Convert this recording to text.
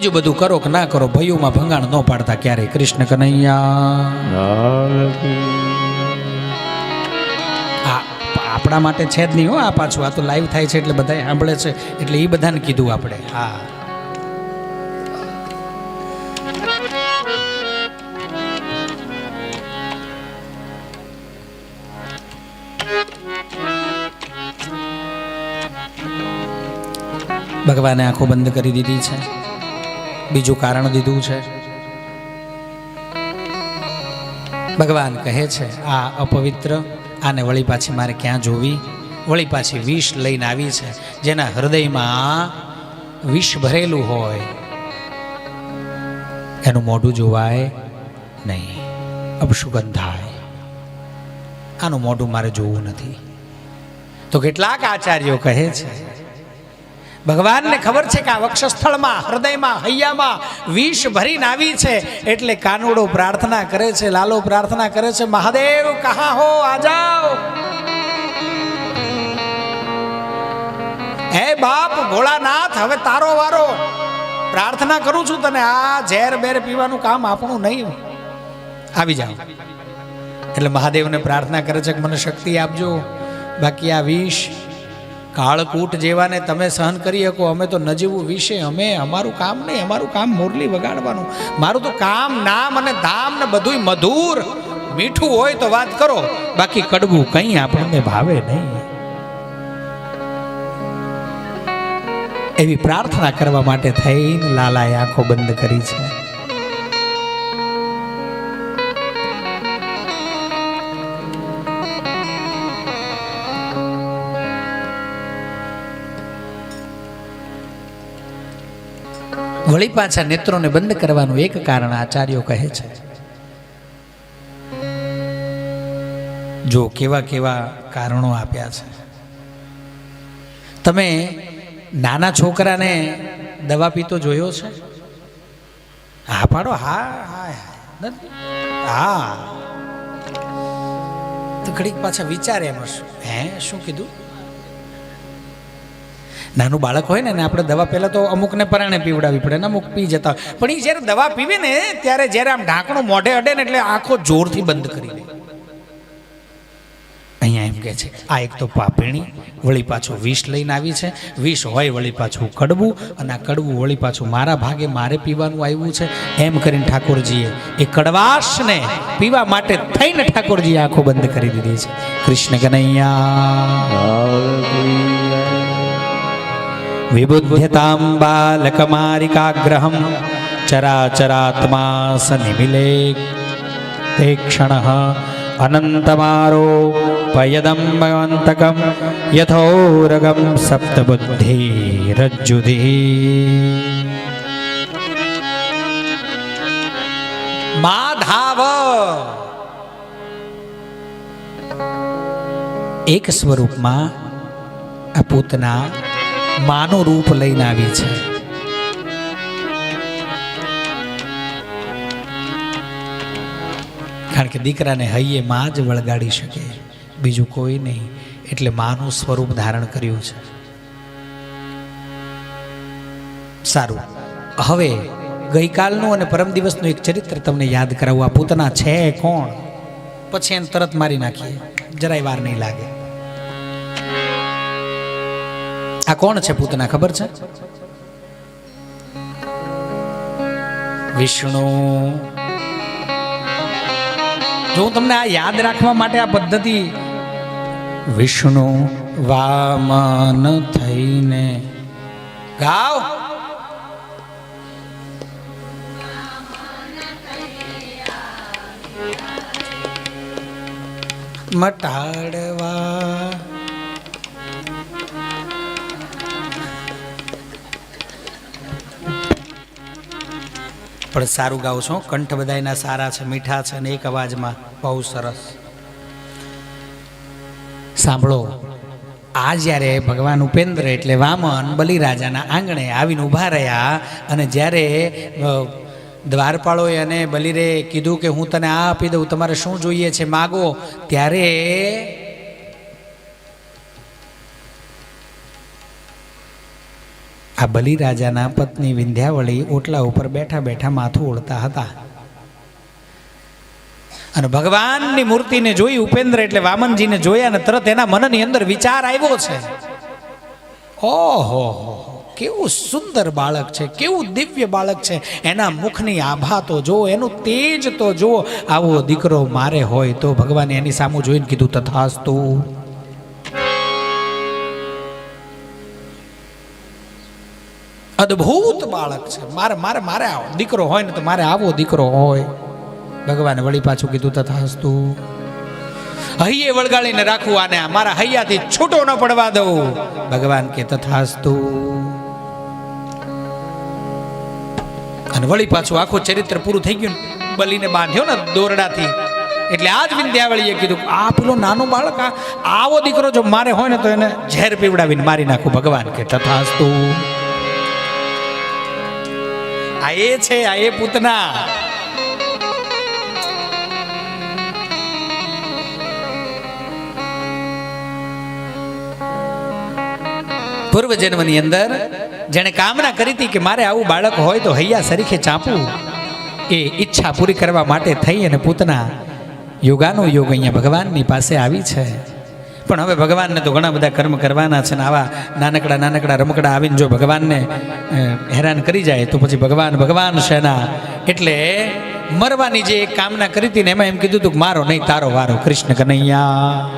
બીજું બધું કરો કે ના કરો, ભયુમાં ભંગાણ ન પાડતા ક્યારે કૃષ્ણ કનૈયા. આપણા માટે છે જ નહીં હો, આ પાછું. આ તો લાઈવ થાય છે એટલે બધા સાંભળે છે. એટલે એ બધાને કીધું આપણે. હા. ભગવાને આંખો બંધ કરી દીધી છે. બીજું કારણ દીધું છે. ભગવાન કહે છે, આ અપવિત્ર, આને વળી પાછી મારે ક્યાં જોવી? વળી પાછી વિષ લઈને આવી છે. જેના હૃદયમાં વિષ ભરેલું હોય, એનું મોઢું જોવાય નહીં. અપશુગંધાય આનું મોઢું મારે જોવું નથી. તો કેટલાક આચાર્યો કહે છે ભગવાનને ખબર છે કે આ વક્ષસ્થળમાં, હૃદયમાં, હૈયામાં વિષ ભરીને આવી છે. એટલે કાનુડો પ્રાર્થના કરે છે, લાલો પ્રાર્થના કરે છે, મહાદેવ, કહા હો, આ જાઓ. હે બાપ, ભોળાનાથ, હવે તારો વારો. પ્રાર્થના કરું છું તને, આ ઝેર બેર પીવાનું કામ આપણું નહીં આવી જાઓ. એટલે મહાદેવને પ્રાર્થના કરે છે કે મને શક્તિ આપજો. બાકી આ વિષ કાળકૂટ જેવાને તમે સહન કરી શકો, અમે તો નજીવું વિશે, અમે અમારું કામ નહીં, અમારું કામ મુરલી વગાડવાનું. મારું તો કામ, નામ અને ધામ ને બધુંય મધુર. મીઠું હોય તો વાત કરો, બાકી કડવું કંઈ આપણને ભાવે નહીં. એવી પ્રાર્થના કરવા માટે થઈને લાલાએ આંખો બંધ કરી છે. વળી પાછા નેત્રોને બંધ કરવાનું એક કારણ આચાર્યો કહે છે. જો કેવા કેવા કારણો આપ્યા છે. તમે નાના છોકરાને દવા પીતો જોયો છે? હા, પાડો. હા હા? હા. તો ઘડીક પાછા વિચારે એમાં હે, શું કીધું? નાનું બાળક હોય ને આપણે દવા પહેલાં તો અમુકને પરાણે પીવડાવી પડે ને, અમુક પી જતા પણ એ જ્યારે દવા પીવે ને, ત્યારે જ્યારે આમ ઢાંકણું મોઢે અડે ને, એટલે આંખો જોરથી બંધ કરી દે. અહીંયા એમ કહે છે, આ એક તો પાપીણી, વળી પાછું વિષ લઈને આવી છે. વિષ હોય, વળી પાછું કડવું, અને આ કડવું, વળી પાછું મારા ભાગે મારે પીવાનું આવ્યું છે. એમ કરીને ઠાકોરજીએ એ કડવાશને પીવા માટે થઈને ઠાકોરજીએ આંખો બંધ કરી દીધી છે. કૃષ્ણ કનૈયા. વિબુધ્યતાં બાલકમારિકાગ્રહમ ચરાચરાત્મા સ નિમિલે તે ક્ષણ અનંતમારો પયદંબંતકમ યથોરગમ સપ્તબુદ્ધિ રજ્જુધિ માધાવ એક સ્વરૂપમાં આ પૂતના માનું રૂપ લઈને આવી છે. કારણ કે દીકરાને હૈયે માં જ વળગાડી શકે. બીજું કોઈ નહીં. એટલે માનું સ્વરૂપ ધારણ કર્યું છે. સારું. હવે ગઈકાલનું અને પરમ દિવસનું એક ચરિત્ર તમને યાદ કરાવવા પૂતના છે કોણ? પછી એને તરત મારી નાખીએ. જરાય વાર નહીં લાગે. આ કોણ છે પૂતના, ખબર છે? વિષ્ણુ. જો હું તમને આ યાદ રાખવા માટે આ પદ્ધતિ વિષ્ણુ વામન થઈને ગાવ. મટાડવા પણ સારું ગાઉં છો. કંઠ બધાયના સારા છે, મીઠા છે અને એક અવાજમાં બહુ સરસ. સાંભળો, આ જ્યારે ભગવાન ઉપેન્દ્ર એટલે વામન બલિરાજાના આંગણે આવીને ઊભા રહ્યા અને જ્યારે દ્વારપાળોએ અને બલિરે કીધું કે હું તને આ આપી દઉં, તમારે શું જોઈએ છે, માગો, ત્યારે આ બલિરાજાના પત્ની વિંધ્યાવળી ઓટલા ઉપર બેઠા બેઠા માથું ઓળતા હતા. અને ભગવાનની મૂર્તિને જોઈ ઉપેન્દ્ર એટલે વામનજીને જોયા ને તરત એના મનની અંદર વિચાર આવ્યો છે. ઓહો, કેવું સુંદર બાળક છે, કેવું દિવ્ય બાળક છે. એના મુખની આભા તો જો, એનું તેજ તો જો. આવો દીકરો મારે હોય તો ભગવાને એની સામું જોઈને કીધું, તથાસ્તુ. અદ્ભુત બાળક છે. મારે મારે મારે આવો. દીકરો હોય ને તો મારે આવો દીકરો હોય. ભગવાને વળી પાછું કીધું તથા હસતું હૈયે વળગાડીને રાખવું આને આ. મારા હૈયાથી છૂટો ન પડવા દઉં. ભગવાન કે, તથાસ્તુ. અને વળી પાછું આખું ચરિત્ર પૂરું થઈ ગયું બલીને બાંધ્યો ને દોરડાથી. એટલે આજ વિંધ્યાવળીએ કીધું, આ પેલો નાનો બાળક, આ, આવો દીકરો જો મારે હોય ને તો એને ઝેર પીવડાવીને મારી નાખું. ભગવાન કે, તથાસ્તુ. આ એ છે, આ એ પૂતના. પૂર્વ જન્મની અંદર જેણે કામના કરી હતી કે મારે આવું બાળક હોય તો હૈયા સરીખે ચાંપવું, એ ઈચ્છા પૂરી કરવા માટે થઈ અને પૂતના યોગાનો યોગ અહીંયા ભગવાનની પાસે આવી છે. પણ હવે ભગવાનને તો ઘણા બધા કર્મ કરવાના છે ને આવા નાનકડા નાનકડા રમકડા આવીને જો ભગવાનને હેરાન કરી જાય તો પછી ભગવાન ભગવાન શેના? એટલે મરવાની જે એક કામના કરી હતી ને એમાં એમ કીધું હતું કે મારો નહીં, તારો વારો. કૃષ્ણ કનૈયા.